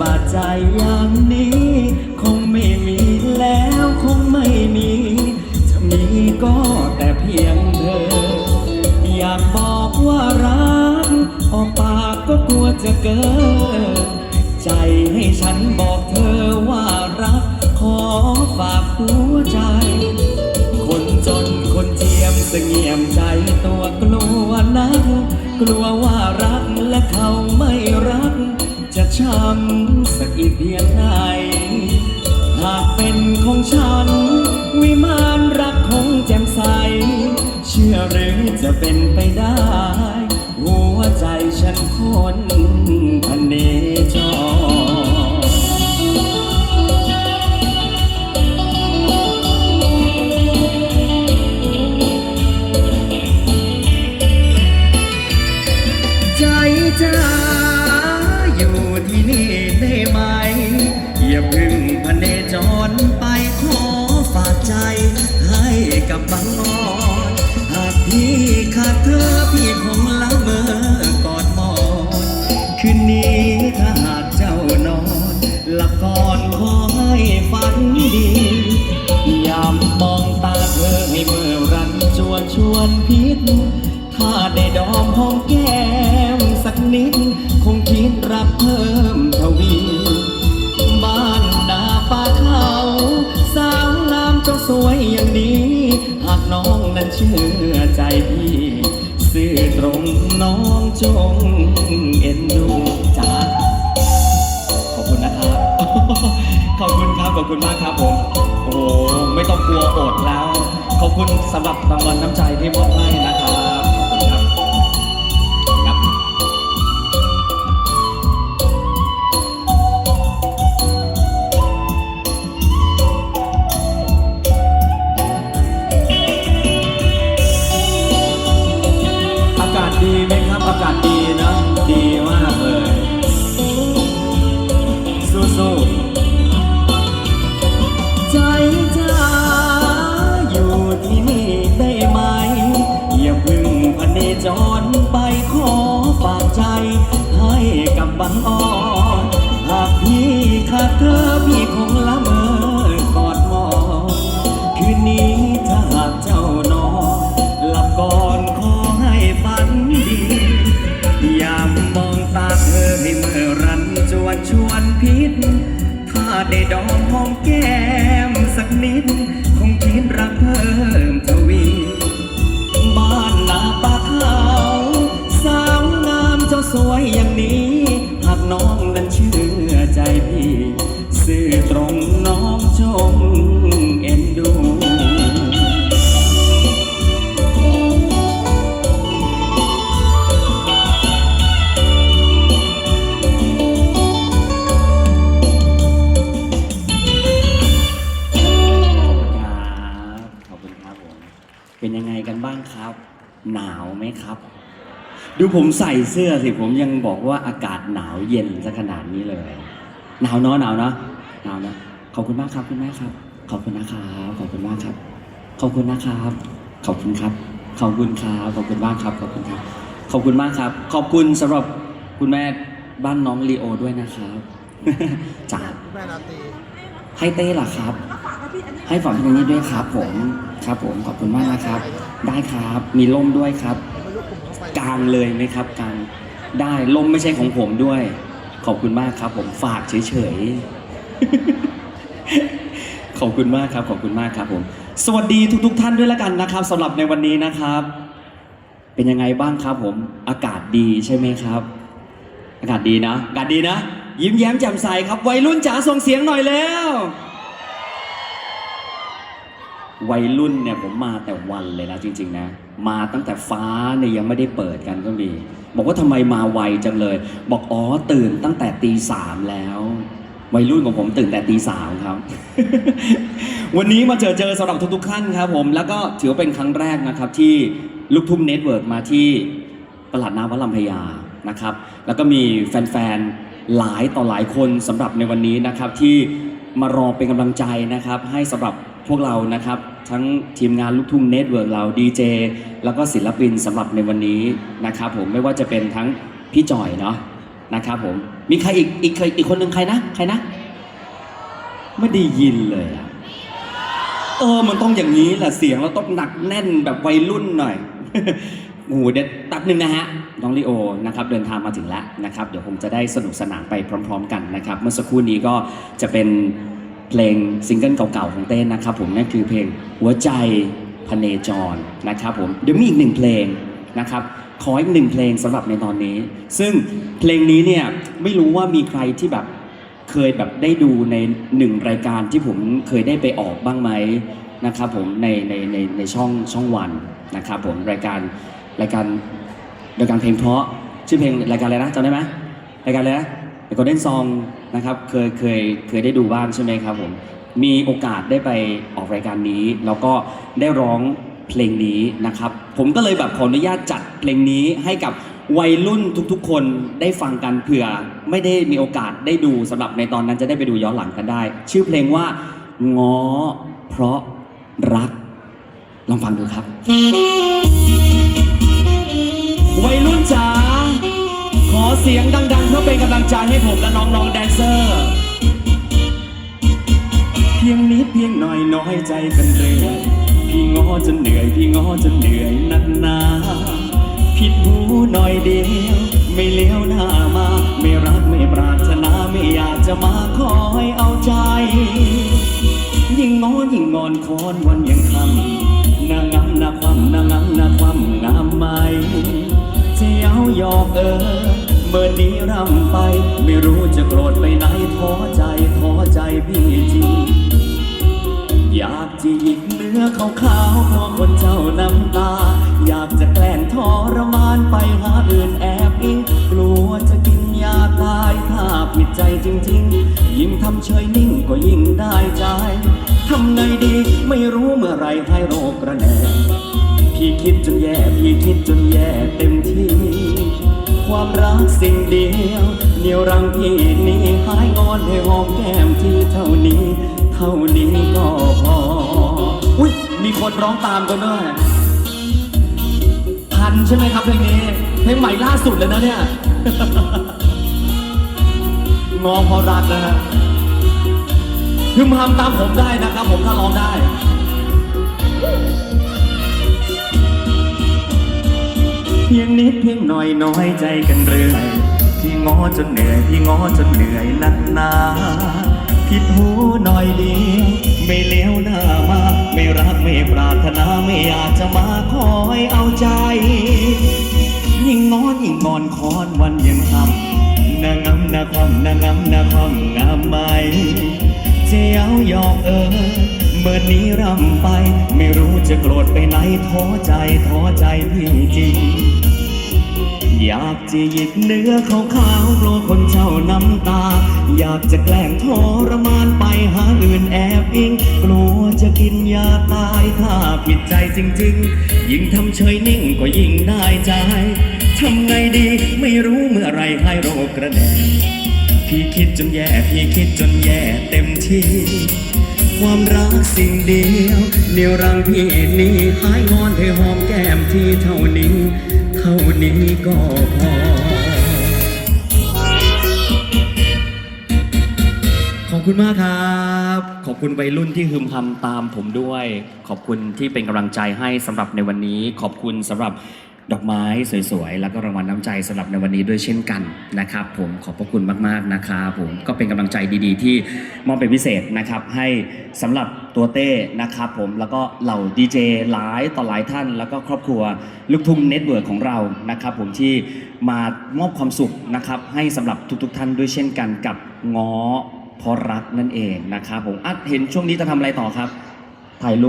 บาดใจอย่างนี้ คงไม่มีแล้วคงไม่มี จะมีก็แต่เพียงเธอ อยากบอกว่ารักออกปากก็กลัวจะเกิน ใจให้ฉันบอกเธอว่ารัก ขอฝากหัวใจ คนจนคนเจียมเสงี่ยมใจตัวกลัวนัก กลัวว่ารักและเขาไม่รัก ช้ำสักอีกเพียงไหนหากเป็นของฉัน วิมานรักคงแจ่มใส เชื่อหรือจะเป็นไปได้ หัวใจฉันคนพเนจรใจจ้า อยู่ที่นี่ได้ไหม อย่าพึ่งพเนจรไปขอฝากใจ ให้กับบางอ่อนหากพี่ขาดเธอพี่คงละเมอกอดมอนคืนนี้ถ้าหากเจ้านอนหลับก่อนขอให้ฝันดียามมองตาเธอให้เมื่อรันจวนชวนพิษถ้าได้ดอมหอมแก้มสักนิด น้องจงเอ็นดูจ้าขอบคุณนะครับ ขอบคุณครับ ขอบคุณมากครับผม โอ้ไม่ต้องกลัวอดแล้ว ขอบคุณสำหรับรางวัลน้ำใจที่มอบให้นะครับ เนจรไปขอฝากใจ ให้กับบางอ่อนหากพี่ขาดเธอพี่คงละเมอกอดหมอนคืนนี้ถ้าหากเจ้านอนหลับก่อนขอให้ฝันดียามมองตาเธอให้เมื่อรันจวนชวนพิษถ้าได้ดอมหอมแก้ เป็นยังไงกันบ้างครับ หนาวไหมครับ ดูผมใส่เสื้อสิผมยังบอกว่าอากาศหนาวเย็นซะขนาดนี้เลย หนาวเนาะหนาวเนาะหนาวเนาะขอบคุณมากครับคุณแม่ครับ ขอบคุณนะครับขอบคุณมากครับ ขอบคุณนะครับ ขอบคุณครับ ขอบคุณครับขอบคุณมากครับ ขอบคุณครับ ขอบคุณมากครับ ขอบคุณสำหรับคุณแม่บ้านน้องลีโอด้วยนะครับจ้าแม่นาตีให้เต้ล่ะครับ ให้ฝังตรงนี้ด้วยครับผมครับผมขอบคุณมากนะครับ ได้ครับมีล่มด้วยครับกลางเลยไหมครับกลางได้ล่มไม่ใช่ของผมด้วย ขอบคุณมากครับ ผมฝากเฉยๆขอบคุณมากครับ ขอบคุณมากครับผม สวัสดีทุก ๆ ท่านด้วยแล้วกันนะครับสำหรับในวันนี้นะครับ เป็นยังไงบ้างครับ ผมอากาศดีใช่ไหมครับ อากาศดีนะอากาศดีนะ ยิ้มแย้มแจ่มใสครับวัยรุ่นจ๋าส่งเสียงหน่อยแล้ว วัยรุ่นเนี่ยผมมาแต่วันเลยนะจริง ๆ นะ มาตั้งแต่ฟ้าเนี่ยยังไม่ได้เปิดกันก็มี บอกว่าทำไมมาไวจังเลย บอกอ๋อตื่นตั้งแต่ตีสามแล้ว วัยรุ่นของผมตื่นแต่ตีสามครับ วันนี้มาเจอเจอสำหรับทุกๆท่านครับผมแล้วก็ถือว่าเป็นครั้งแรกนะครับที่ลูกทุ่งเน็ตเวิร์กมาที่ตลาดน้ำวัดลำพญานะครับ แล้วก็มีแฟนๆหลายต่อหลายคนสำหรับในวันนี้นะครับที่มารอเป็นกำลังใจนะครับ ให้สำหรับ พวกเรานะครับ ทั้งทีมงานลูกทุ่งเน็ตเวิร์กเราดีเจแล้วก็ศิลปินสำหรับในวันนี้นะครับผมไม่ว่าจะเป็นทั้งพี่จอยเนาะนะครับผมมีใครอีกอีกเคยอีกคนหนึ่งใครนะใครนะ ไม่ได้ยินเลยอะเออมันต้องอย่างนี้แหละเสียงเราต้องหนักแน่นแบบวัยรุ่นหน่อย โอ้โหเดี๋ยวแป๊บหนึ่งนะฮะน้องลิโอนะครับเดินทางมาถึงแล้วนะครับ เดี๋ยวคงจะได้สนุกสนานไปพร้อม ๆ กันนะครับ เมื่อสักครู่นี้ก็จะเป็น เพลงซิงเกิลเก่าๆของเต้นนะครับผมนั่นคือเพลงหัวใจพเนจรนะครับผมเดี๋ยวมีอีกหนึ่งเพลงนะครับขออีกหนึ่งเพลงสำหรับในตอนนี้ ซึ่งเพลงนี้เนี่ยไม่รู้ว่ามีใครที่แบบเคยแบบได้ดูในหนึ่งรายการที่ผมเคยได้ไปออกบ้างไหมนะครับผมในในในในช่องช่องวันนะครับผมรายการรายการรายการเพลงเพราะชื่อเพลงรายการอะไรนะจำได้ไหมรายการอะไรนะ The Golden Song นะครับเคยเคยเคยได้ดูบ้างใช่ไหมครับผมมีโอกาสได้ไปออกรายการนี้ แล้วก็ได้ร้องเพลงนี้นะครับ ผมก็เลยแบบขออนุญาตจัดเพลงนี้ให้กับวัยรุ่นทุกๆ คนได้ฟังกันเผื่อ ไม่ได้มีโอกาสได้ดูสำหรับในตอนนั้นจะได้ไปดูย้อนหลังกันได้ ชื่อเพลงว่าง้อเพราะรัก ลองฟังดูครับ วัยรุ่นจ๋า อเสียงดังๆ เพื่อเป็นกำลังใจให้ผมและน้องๆแดนเซอร์ เพียงนิดเพียงหน่อยน้อยใจกันเลยพี่ง้อจนเหนื่อยพี่ง้อจนเหนื่อยนักหนาผิดหูหน่อยเดียว ไม่เลี้ยวหน้ามา ไม่รักไม่ปรารถนาไม่อยากจะมาคอยเอาใจ ยิ่งง้อยิ่งงอนคอนวันยังคำนางงามนาความนางงามนาความ รำไป ไม่รู้จะโกรธไปไหนท้อใจท้อใจพี่จริง อยากจะหยิกเนื้อขาวๆเพราะคนเจ้าน้ำตา อยากจะแกล้งทรมานไปหาอื่นแอบอิง กลัวจะกินยาตายถ้าผิดใจจริง ๆ ยิ่งทำเฉยนิ่งก็ยิ่งได้ใจทำไงดีไม่รู้เมื่อไรให้โรคกระแนงพี่คิดจนแย่พี่คิดจนแย่เต็มที่ ความรักสิ่งเดียวเหนียวรังพี่นี้หายงอนให้หอมแก้มที่เท่านี้ เท่านี้ก็พอ อุ้ยมีคนร้องตามกันด้วยทันใช่ไหมครับเพลงนี้เพลงใหม่ล่าสุดเลยนะเนี่ยงอพอรักนะฮะพึมพำตามผมได้นะครับผมถ้าร้องได้ เพียงนิดเพียงหน่อยน้อยใจกันเรื่อยพี่ง้อจนเหนื่อยพี่ง้อจนเหนื่อยนักหนาผิดหูหน่อยเดียวไม่เลี้ยวหน้ามา ไม่รักไม่ปรารถนาไม่อยากจะมาคอยเอาใจ ยิ่งงอนยิ่งงอนคอนวันยังทำนางำนาความนางำนาความงามไหมเจียวหยอกเออเมื่อนี้รำไป ไม่รู้จะโกรธไปไหนท้อใจท้อใจพี่ จริงอยากจะหยิกเนื้อขาวๆกลัวคนเจ้าน้ำตา อยากจะแกล้งทรมานไปหาอื่นแอบอิง กลัวจะกินยาตายถ้าผิดใจจริงๆ ยิ่งทำเฉยนิ่งก็ยิ่งได้ใจทำไงดีไม่รู้เมื่อไรให้โรคกระแดงพี่คิดจนแย่พี่คิดจนแย่เต็มที่ ความรักสิ่งเดียวเนียวรังพี่นี้หายงอนให้หอมแก้มที่เท่านี้ เท่านี้ก็พอ ขอบคุณมากครับ ขอบคุณวัยรุ่นที่ฮึมฮำตามผมด้วย ขอบคุณที่เป็นกำลังใจให้สำหรับในวันนี้ ขอบคุณสำหรับ ดอกไม้สวยๆ แล้วก็รางวัลน้ำใจสำหรับในวันนี้ด้วยเช่นกันนะครับ ผมขอบพระคุณมากๆนะครับผมก็เป็นกำลังใจดีๆ ที่มอบเป็นพิเศษนะครับ ให้สำหรับตัวเต้นะครับผมแล้วก็เหล่าดีเจหลายต่อหลายท่าน แล้วก็ครอบครัวลูกทุ่งเน็ตเวิร์กของเรานะครับ ผมที่มามอบความสุขนะครับ ให้สำหรับทุกๆ ท่านด้วยเช่นกันกับง้อเพราะรักนั่นเองนะครับผมอะเห็นช่วงนี้จะทำอะไรต่อครับถ่ายรูป